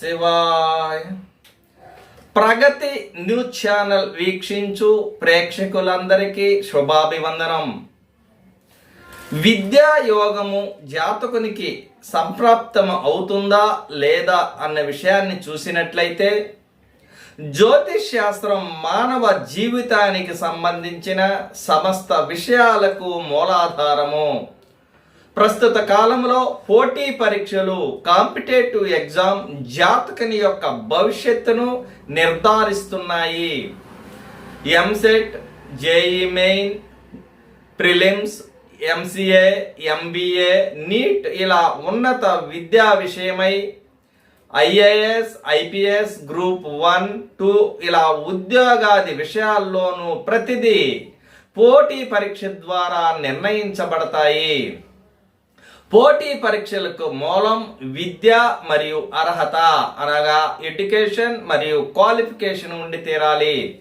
శివాయ్. ప్రగతి news channel వీక్షించు ప్రేక్షకులందరికీ శుభాభివందనం. విద్యా యోగము జాతకునికి సంప్రాప్తం అవుతుందా లేదా అన్న విషయాన్ని చూసినట్లయితే జ్యోతిష్ శాస్త్రం మానవ జీవితానికి సంబంధించిన సమస్త విషయాలకు మూలాధారము. ప్రస్తుత కాలంలో పోటీ పరీక్షలు కాంపిటేటివ్ ఎగ్జామ్ జాతకని యొక్క భవిష్యత్తును నిర్ధారిస్తున్నాయి. EAMCET JEE main prelims MCA MBA NEET ఇలా ఉన్నత విద్యా విషయమై IAS IPS group one two ఇలా ఉద్యోగాది విషయాల్లోనూ ప్రతిదీ పోటీ పరీక్ష ద్వారా నిర్ణయించబడతాయి. పోటీ పరీక్షలకు మూలం విద్య మరియు అర్హత. అనగా ఎడ్యుకేషన్ మరియు క్వాలిఫికేషన్ ఉండి తీరాలి.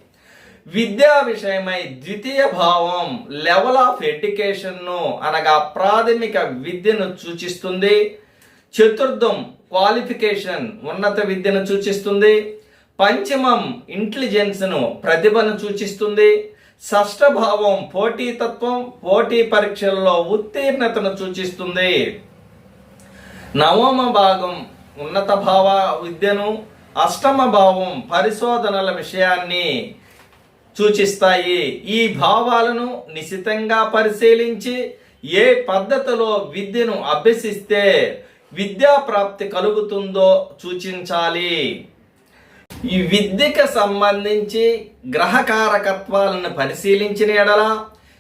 విద్యా విషయమై ద్వితీయ భావం లెవెల్ ఆఫ్ ఎడ్యుకేషన్ను అనగా ప్రాథమిక విద్యను సూచిస్తుంది. చతుర్థం క్వాలిఫికేషన్ ఉన్నత విద్యను సూచిస్తుంది. పంచమం ఇంటెలిజెన్స్ను ప్రతిభను సూచిస్తుంది. షష్టభావం పోటీతత్వం పోటీ పరీక్షల్లో ఉత్తీర్ణతను సూచిస్తుంది. నవమ భాగం ఉన్నత భావ విద్యను అష్టమ భావం పరిశోధనల విషయాన్ని సూచిస్తాయి. ఈ భావాలను నిశితంగా పరిశీలించి ఏ పద్ధతిలో విద్యను అభ్యసిస్తే విద్యా ప్రాప్తి కలుగుతుందో సూచించాలి. ఈ విద్యకు సంబంధించి గ్రహకారకత్వాలను పరిశీలించిన ఎడల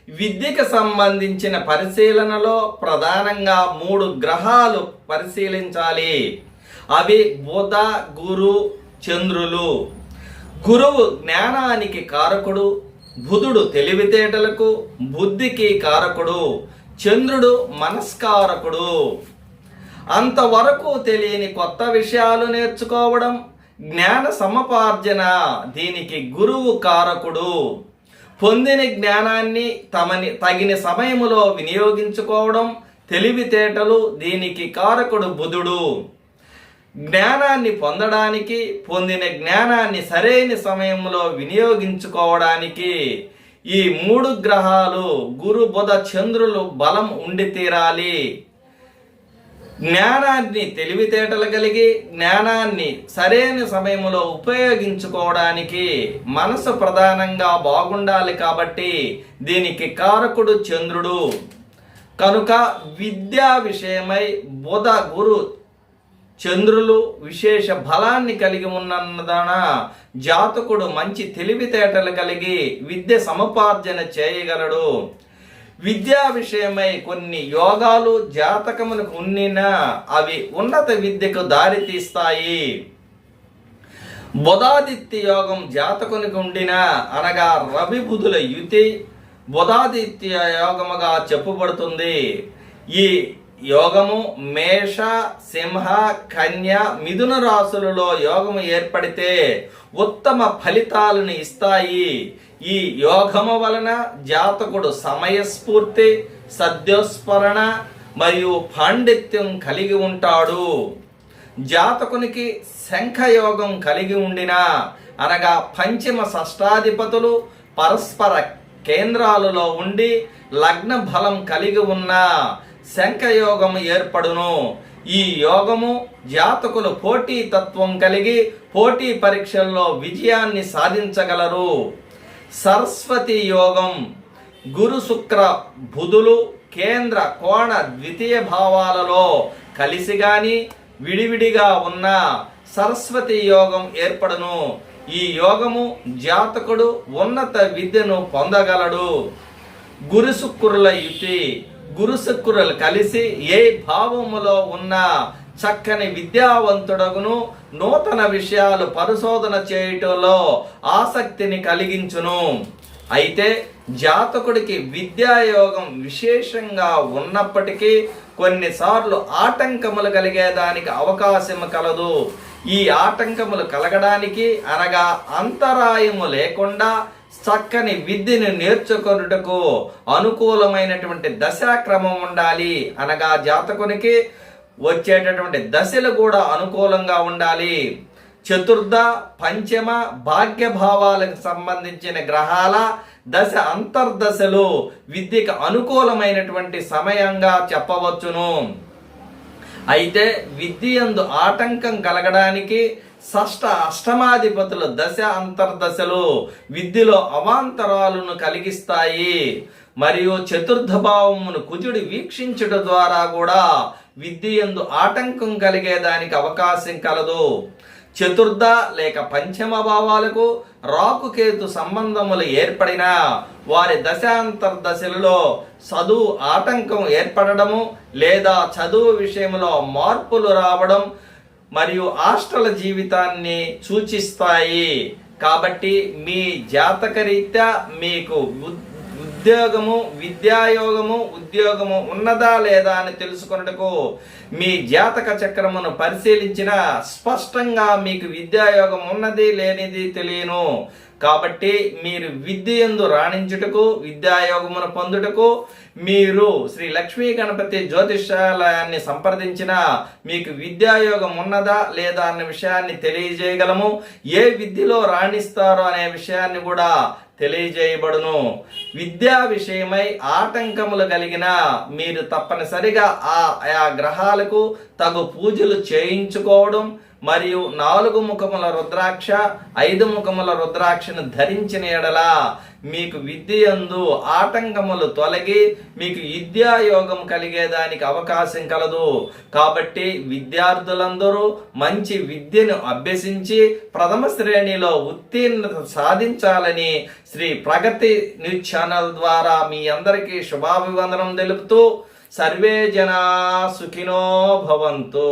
విద్యకు సంబంధించిన పరిశీలనలో ప్రధానంగా మూడు గ్రహాలు పరిశీలించాలి. అవి బుధ గురు చంద్రులు. గురువు జ్ఞానానికి కారకుడు బుధుడు తెలివితేటలకు బుద్ధికి కారకుడు చంద్రుడు మనస్కారకుడు. అంతవరకు తెలియని కొత్త విషయాలు నేర్చుకోవడం జ్ఞాన సమపార్జన దీనికి గురువు కారకుడు. పొందిన జ్ఞానాన్ని తమని తగిన సమయములో వినియోగించుకోవడం తెలివితేటలు దీనికి కారకుడు బుధుడు. జ్ఞానాన్ని పొందడానికి పొందిన జ్ఞానాన్ని సరైన సమయంలో వినియోగించుకోవడానికి ఈ మూడు గ్రహాలు గురు బుధ చంద్రులు బలం ఉండి తీరాలి. జ్ఞానాన్ని తెలివితేటలు కలిగి జ్ఞానాన్ని సరైన సమయంలో ఉపయోగించుకోవడానికి మనసు ప్రధానంగా బాగుండాలి కాబట్టి దీనికి కారకుడు చంద్రుడు. కనుక విద్యా విషయమై బుధ గురు చంద్రులు విశేష బలాన్ని కలిగి ఉన్నదాన జాతకుడు మంచి తెలివితేటలు కలిగి విద్య సముపార్జన చేయగలడు. విద్యా విషయమై కొన్ని యోగాలు జాతకములకు ఉన్నినా అవి ఉన్నత విద్యకు దారితీస్తాయి. బుధాదిత్య యోగం జాతకునికి ఉండిన అనగా రవి బుధుల యుతి బుధాదిత్య యోగముగా చెప్పబడుతుంది. ఈ యోగము మేష సింహ కన్య మిథున రాశులలో యోగము ఏర్పడితే ఉత్తమ ఫలితాలను ఇస్తాయి. ఈ యోగము వలన జాతకుడు సమయస్ఫూర్తి సద్యోస్మరణ మరియు పాండిత్యం కలిగి ఉంటాడు. జాతకునికి శంఖయోగం కలిగి ఉండిన అనగా పంచమ షష్టాధిపతులు పరస్పర కేంద్రాలలో ఉండి లగ్న బలం కలిగి ఉన్న శంఖయోగం ఏర్పడును. ఈ యోగము జాతకులు పోటీ తత్వం కలిగి పోటీ పరీక్షల్లో విజయాన్ని సాధించగలరు. సరస్వతి యోగం. గురు శుక్ర బుధులు కేంద్ర కోణ ద్వితీయ భావాలలో కలిసి గాని విడివిడిగా ఉన్న సరస్వతి యోగం ఏర్పడును. ఈ యోగము జాతకుడు ఉన్నత విద్యను పొందగలడు. గురు శుక్రుల యుతి గురు శుక్రులు కలిసి ఏ భావములో ఉన్న చక్కని విద్యావంతుడగును. నూతన విషయాలు పరిశోధన చేయటంలో ఆసక్తిని కలిగించును. అయితే జాతకుడికి విద్యాయోగం విశేషంగా ఉన్నప్పటికీ కొన్నిసార్లు ఆటంకములు కలిగేదానికి అవకాశం కలదు. ఈ ఆటంకములు కలగడానికి అనగా అంతరాయము లేకుండా చక్కని విద్యను నేర్చుకొనుటకు అనుకూలమైనటువంటి దశాక్రమం ఉండాలి అనగా జాతకునికి వచ్చేటటువంటి దశలు కూడా అనుకూలంగా ఉండాలి. చతుర్థ పంచమ భాగ్య భావాలకు సంబంధించిన గ్రహాల దశ అంతర్దశలు విద్యకు అనుకూలమైనటువంటి సమయంగా చెప్పవచ్చును. అయితే విద్యందు ఆటంకం కలగడానికి షష్ట అష్టమాధిపతుల దశ అంతర్దశలు విద్యలో అవాంతరాలను కలిగిస్తాయి. మరియు చతుర్థ భావమును కుజుడు వీక్షించడం ద్వారా కూడా విద్యందు ఆటంకం కలిగేదానికి అవకాశం కలదు. చతుర్థ లేక పంచమ భావాలకు రాకుకేతు సంబంధములు ఏర్పడిన వారి దశాంతర్దశలలో చదువు ఆటంకం ఏర్పడడము లేదా చదువు విషయంలో మార్పులు రావడం మరియు హాస్టల్ జీవితాన్ని సూచిస్తాయి. కాబట్టి మీ జాతకరీత్యా మీకు ఉద్యోగము విద్యాయోగము ఉద్యోగము ఉన్నదా లేదా అని తెలుసుకొనుటకు మీ జాతక చక్రమును పరిశీలించిన స్పష్టంగా మీకు విద్యాయోగం ఉన్నది లేనిది తెలియను. కాబట్టి మీరు విద్య ఎందు రాణించుటకు విద్యాయోగమును పొందుటకు మీరు శ్రీ లక్ష్మీ గణపతి జ్యోతిషాలయాన్ని సంప్రదించిన మీకు విద్యాయోగం ఉన్నదా లేదా అన్న విషయాన్ని తెలియజేయగలము. ఏ విద్యలో రాణిస్తారో అనే విషయాన్ని కూడా తెలియజేయబడును. విద్యా విషయమై ఆటంకములు కలిగిన మీరు తప్పనిసరిగా ఆ ఆ గ్రహాలకు తగు పూజలు చేయించుకోవడం మరియు నాలుగు ముఖముల రుద్రాక్ష ఐదు ముఖముల రుద్రాక్షను ధరించిన ఎడల మీకు విద్యందు ఆటంకములు తొలగి మీకు విద్యాయోగం కలిగేదానికి అవకాశం కలదు. కాబట్టి విద్యార్థులందరూ మంచి విద్యను అభ్యసించి ప్రథమ శ్రేణిలో ఉత్తీర్ణత సాధించాలని శ్రీ ప్రగతి న్యూస్ ఛానల్ ద్వారా మీ అందరికీ శుభాభివందనం తెలుపుతూ సర్వే జనా సుఖినో భవంతు.